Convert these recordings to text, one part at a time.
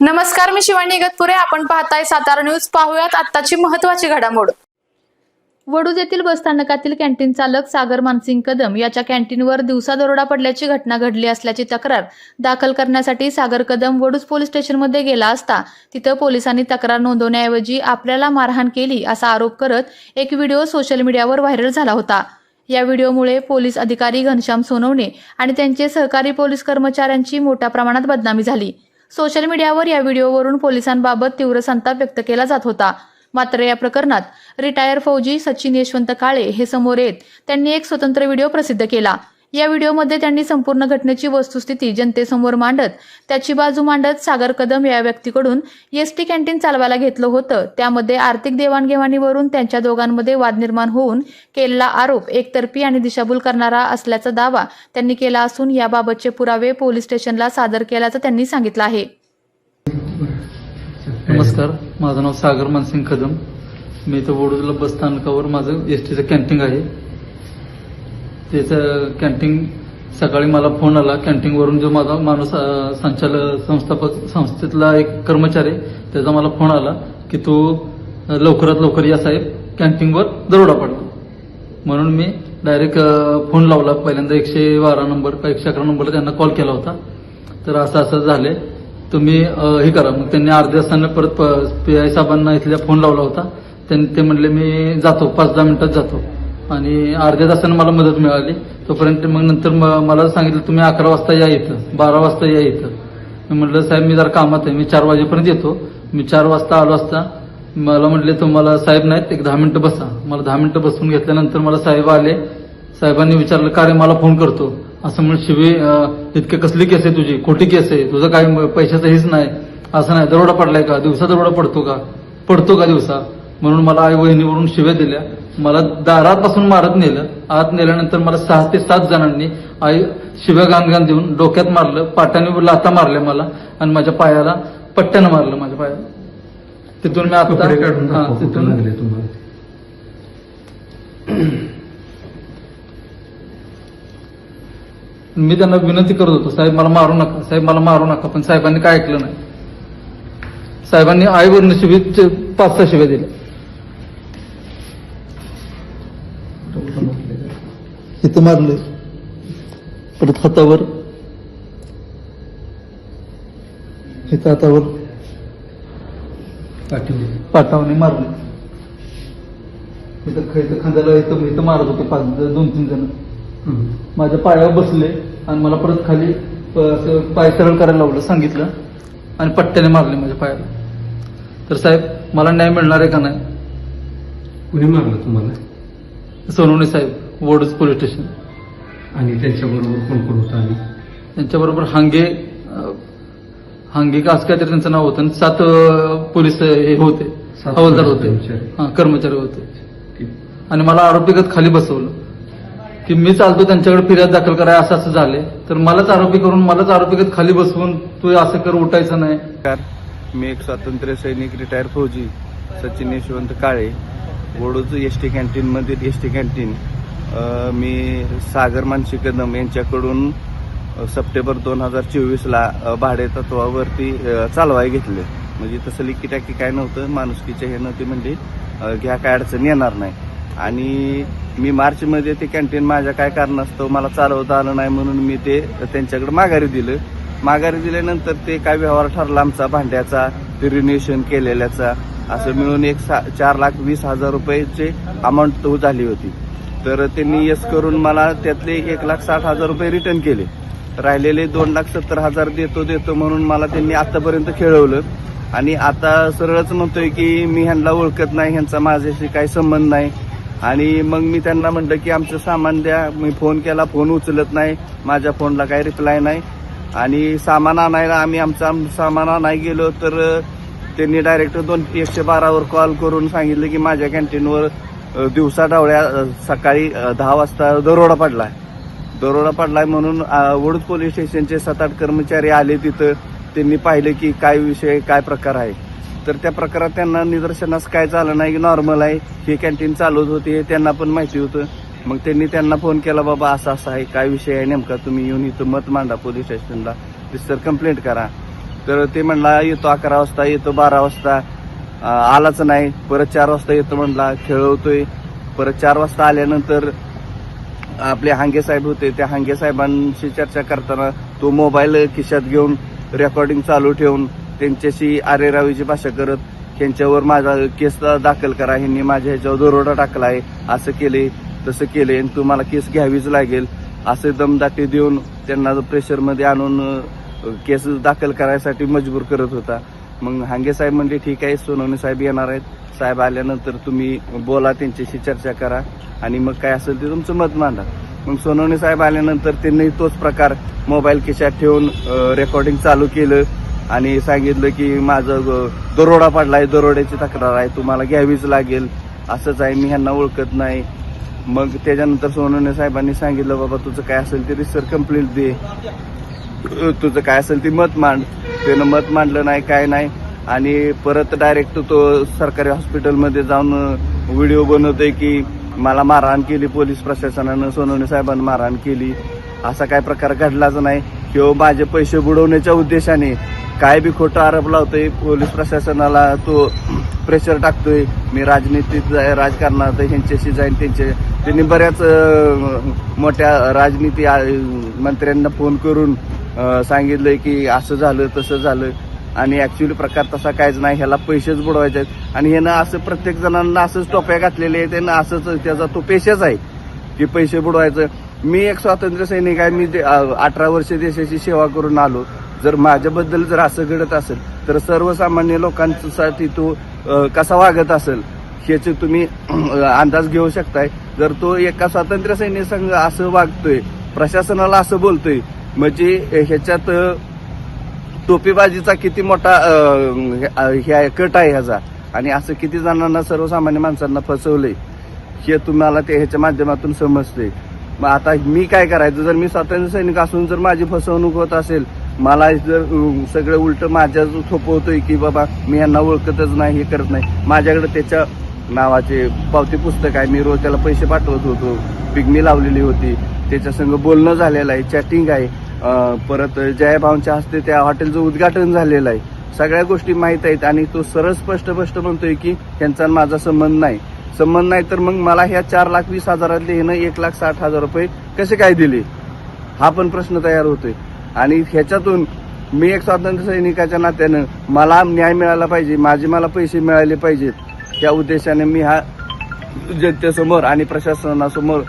नमस्कार मी शिवानी इगतपुरे आपण पाहताय सातारा न्यूज. पाहूयात आत्ताची महत्वाची घडामोड. वडूज येथील बसस्थानकातील कॅन्टीन चालक सागर मानसिंग कदम याच्या कॅन्टीनवर दिवसा दरोडा पडल्याची घटना घडली असल्याची तक्रार दाखल करण्यासाठी सागर कदम वडूज पोलीस स्टेशनमध्ये गेला असता. तिथं पोलिसांनी तक्रार नोंदवण्याऐवजी आपल्याला मारहाण केली असा आरोप करत एक व्हिडिओ सोशल मीडियावर व्हायरल झाला होता. या व्हिडिओमुळे पोलीस अधिकारी घनश्याम सोनवणे आणि त्यांचे सहकारी पोलीस कर्मचाऱ्यांची मोठ्या प्रमाणात बदनामी झाली. सोशल मीडियावर या व्हिडिओवरून पोलिसांबाबत तीव्र संताप व्यक्त केला जात होता. मात्र या प्रकरणात रिटायर फौजी सचिन यशवंत काळे हे समोर येत त्यांनी एक स्वतंत्र व्हिडिओ प्रसिद्ध केला. या व्हिडिओमध्ये त्यांनी संपूर्ण घटनेची वस्तुस्थिती जनतेसमोर मांडत त्याची बाजू मांडत सागर कदम या व्यक्तीकडून एसटी कॅन्टीन चालवायला घेतलं होतं. त्यामध्ये आर्थिक देवाणघेवाणीवरून त्यांच्या दोघांमध्ये वाद निर्माण होऊन केलेला आरोप एकतर्फी आणि दिशाभूल करणारा असल्याचा दावा त्यांनी केला असून याबाबतचे पुरावे पोलीस स्टेशनला सादर केल्याचं त्यांनी सांगितलं आहे. नमस्कार माझं नाव सागर मानसिंग कदम. मी इथं वडोदरा बस स्थानकावर माझं एसटीचं कॅन्टीन आहे. त्याचं कॅन्टीन सकाळी मला फोन आला. कॅन्टीनवरून जो माझा माणूस संचालक संस्थापक संस्थेतला एक कर्मचारी आहे, त्याचा मला फोन आला की तू लवकरात लवकर या साहेब. कॅन्टीनवर दरोडा पडला. म्हणून मी डायरेक्ट फोन लावला. पहिल्यांदा एकशे बारा नंबर का एकशे अकरा नंबरला त्यांना कॉल केला होता. तर असं असं झाले. तुम्ही हे करा. मग त्यांनी अर्ध्या असताना परत पी आय साहेबांना इथल्या फोन लावला होता. त्यांनी ते म्हणले मी जातो. पाच दहा मिनिटात जातो. आणि अर्ध्या तासानं मला मदत मिळाली. तोपर्यंत मग नंतर मला सांगितलं तुम्ही अकरा वाजता या इथं बारा वाजता या इथं. मी म्हटलं साहेब मी जरा कामात आहे मी चार वाजेपर्यंत येतो. मी चार वाजता आलो असता मला म्हटले तुम्हाला साहेब नाहीत एक दहा मिनिटं बसा. मला दहा मिनिटं बसून घेतल्यानंतर मला साहेब आले. साहेबांनी विचारलं का रे मला फोन करतो? असं म्हणून शिवे इतके कसली केस आहे तुझी? खोटी केस आहे? तुझं काय पैशाचं हेच नाही. असं नाही दरोडा पडलाय का? दिवसा दरोडा पडतो का? पडतो का दिवसा? म्हणून मला आई वहिनीवरून शिव्या दिल्या. मला दारापासून मारत नेलं. आत नेल्यानंतर मला सहा ते सात जणांनी आई गाण देऊन डोक्यात मारलं पाटाने लाता मारल्या मला आणि माझ्या पायाला पट्ट्यानं मारलं माझ्या पायाला. तिथून मी आता तिथून मी त्यांना विनंती करत होतो साहेब मला मारू नका साहेब मला मारू नका पण साहेबांनी काय ऐकलं नाही. साहेबांनी आईवरून शिवी पाच सहा शिव्या दिल्या. इथं मारलं. परत हातावर. इथं हातावर. पाटावने मारले. इथं ख- इथं खांद्याला इथं इथं मारत होते पाच दोन तीन जण. हं. माझ्या पायावर बसले आणि मला परत खाली असं पाय सरळ करायला लावलं सांगितलं. आणि पट्ट्याने मारले माझ्या पायाला. तर साहेब मला न्याय मिळणार आहे का नाही? कुणी मारलं तुम्हाला? सोनवणे साहेब. वडूज पोलीस स्टेशन आणि त्यांच्याबरोबर कोण कोण होतं आणि त्यांच्याबरोबर हांगे हांगे का असं काहीतरी त्यांचं नाव होतं आणि सात अं, पोलीस हे होते. सात हवालदार होते. कर्मचारी. हा कर्मचारी होते. ठीक. आणि मला आरोपीगत खाली बसवलं. की मी चालतो त्यांच्याकडे फिर्याद दाखल कराय असं असं झाले तर मलाच आरोपी करून मलाच आरोपीगत खाली बसवून तू असं कर उठायचं नाही. मी एक स्वातंत्र्य सैनिक रिटायर फौजी सचिन यशवंत काळे वडूज एस टी कॅन्टीनमधील एस टी कॅन्टीन मी सागर मानसी कदम यांच्याकडून सप्टेंबर दोन हजार चोवीसला अ, भाडे तत्वावरती चालवाय घेतले. म्हणजे तसं लिकीटाकी काय नव्हतं माणुसकीच्या हे नव्हते म्हणजे घ्या काय अडचण येणार नाही. आणि मी मार्चमध्ये ते कॅन्टीन माझ्या काय कारणास्तव मला चालवता आलं नाही म्हणून मी ते त्यांच्याकडे माघारी दिलं. माघारी दिल्यानंतर ते काय व्यवहार ठरला आमचा भांड्याचा ते रिन्युएशन केलेल्याचा असं मिळून एक सा चार लाख वीस हजार रुपयाचे अमाऊंट तो झाली होती. तर त्यांनी यस करून मला त्यातले एक लाख साठ हजार रुपये रिटर्न केले. राहिलेले दोन लाख सत्तर हजार देतो देतो म्हणून मला त्यांनी आतापर्यंत खेळवलं. आणि आता सरळच म्हणतोय की मी ह्यांना ओळखत नाही ह्यांचा माझ्याशी काही संबंध नाही. आणि मग मी त्यांना म्हटलं की आमचं सामान द्या. मी फोन केला फोन उचलत नाही. माझ्या फोनला काही रिप्लाय नाही. आणि सामान आणायला आम्ही आमचं सामान आणायला गेलो तर त्यांनी डायरेक्ट दोन एकशे बारावर कॉल करून सांगितलं की माझ्या कॅन्टीनवर दिवसा डावळ्या सकाळी दहा वाजता दरोडा पडलाय. दरोडा पडलाय म्हणून वडूद पोलीस स्टेशनचे सात आठ कर्मचारी आले तिथं. त्यांनी पाहिले की काय विषय काय प्रकार आहे. तर त्या प्रकारात त्यांना निदर्शनास काय झालं नाही की नॉर्मल आहे. हे कॅन्टीन चालवत होती हे त्यांना पण माहिती होतं. मग त्यांनी त्यांना फोन केला बाबा असा असा आहे. काय विषय आहे नेमका? तुम्ही येऊन इथं मत मांडा पोलीस स्टेशनला. सर कंप्लेंट करा. तर ते म्हणला येतो अकरा वाजता येतो बारा वाजता. आलाच नाही. परत चार वाजता येतो म्हणला खेळवतोय. परत चार वाजता आल्यानंतर आपले हांगे साहेब होते त्या हांगे साहेबांशी चर्चा करताना तो मोबाईल खिशात घेऊन रेकॉर्डिंग चालू ठेवून त्यांच्याशी आरेरावीची भाषा करत त्यांच्यावर माझा केस दाखल करा. ह्यांनी माझ्या ह्याच्यावर दरोडा टाकला आहे. असं केले तसं केले. आणि तुम्हाला केस घ्यावीच लागेल. असे दमदाटी देऊन त्यांना प्रेशरमध्ये आणून केस दाखल करायसाठी मजबूर करत होता. मग हांगे साहेब म्हणले ठीक आहे सोनवणे साहेब येणार आहेत. साहेब आल्यानंतर तुम्ही बोला त्यांच्याशी चर्चा करा. आणि मग काय असेल ते तुमचं मत मांडा. मग सोनवणे साहेब आल्यानंतर त्यांनी तोच प्रकार मोबाईल खिशात ठेवून रेकॉर्डिंग चालू केलं आणि सांगितलं की माझं दरोडा पडला आहे दरोड्याची तक्रार आहे तुम्हाला घ्यावीच लागेल. असंच आहे मी ह्यांना ओळखत नाही. मग त्याच्यानंतर सोनवणे साहेबांनी सांगितलं बाबा तुझं काय असेल ते रिसर कंप्लीट दे. तुझं काय असेल ते मत मांड. त्यानं मत मांडलं नाही काय नाही. आणि परत डायरेक्ट तो सरकारी हॉस्पिटलमध्ये जाऊन व्हिडिओ बनवतोय की मला मारहाण केली पोलीस प्रशासनानं सोनवणे साहेबांनी मारहाण केली. असा काय प्रकार घडलाच नाही. किंवा माझे पैसे बुडवण्याच्या उद्देशाने काय बी खोटा आरोप लावतोय पोलीस प्रशासनाला तो प्रेशर टाकतोय. मी राजनीतीत जाय राजकारणात ह्यांच्याशी जाईन त्यांचे त्यांनी बऱ्याच मोठ्या राजनीती मंत्र्यांना फोन करून सांगितलं सांगितलंय की असं झालं तसं झालं. आणि ऍक्च्युली प्रकार तसा काहीच नाही. ह्याला पैसेच बुडवायचे आहेत. आणि ह्यानं असं प्रत्येक जणांना असंच टोप्या घातलेले आहेत त्यांना असंच त्याचा तो पेशेच आहे की पैसे बुडवायचं. मी एक स्वातंत्र्य सैनिक आहे. मी अठरा वर्ष देशाची सेवा करून आलो. जर माझ्याबद्दल जर असं घडत असेल तर सर्वसामान्य लोकांसाठी तो कसा वागत असेल ह्याचे तुम्ही अंदाज घेऊ शकताय. जर तो एका स्वातंत्र्य सैनिक संघ असं वागतोय प्रशासनाला असं बोलतोय म्हणजे ह्याच्यात टोपीबाजीचा किती मोठा ह्या हे- हे आहे, कट आहे ह्याचा. आणि असं किती जणांना सर्वसामान्य माणसांना फसवलंय. हे तुम्हाला ते ह्याच्या माध्यमातून समजते मग आता मी काय करायचं? जर मी स्वातंत्र्य सैनिक असून जर माझी फसवणूक होत असेल मला जर सगळं उलट माझ्या थोपवतोय की बाबा मी यांना ओळखतच नाही हे करत नाही. माझ्याकडे त्याच्या नावाचे पावती पुस्तक आहे. मी रोज त्याला पैसे पाठवत होतो. पिगमी लावलेली होती. त्याच्या संग बोलणं झालेलं आहे. चॅटिंग आहे. परत जयभावच्या हस्ते त्या हॉटेलचं उद्घाटन झालेलं आहे. सगळ्या गोष्टी माहीत आहेत आणि तो सरळ स्पष्ट स्पष्ट म्हणतोय की त्यांचा माझा संबंध नाही. संबंध नाही तर मग मला ह्या चार लाख वीस हजारातले ह्यानं एक लाख साठ हजार रुपये कसे काय दिले? हा पण प्रश्न तयार होतोय. आणि ह्याच्यातून मी एक स्वातंत्र्य सैनिकाच्या नात्यानं मला न्याय मिळाला पाहिजे माझे मला पैसे मिळाले पाहिजेत. त्या उद्देशाने मी हा जनतेसमोर आणि प्रशासनासमोर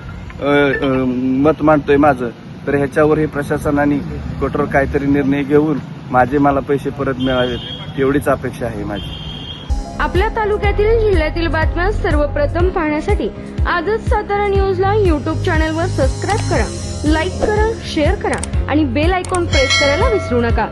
मत मांडतोय माझं. तर ह्याच्यावर हे प्रशासनाने कठोर काहीतरी निर्णय घेऊन माझे मला पैसे परत मिळावेत एवढीच अपेक्षा आहे माझी. आपल्या तालुक्यातील जिल्ह्यातील बातम्या सर्वप्रथम पाहण्यासाठी आजच सातारा न्यूजला यूट्यूब चॅनलवर सबस्क्राईब करा लाईक करा शेअर करा आणि बेल आयकॉन प्रेस करायला विसरू नका.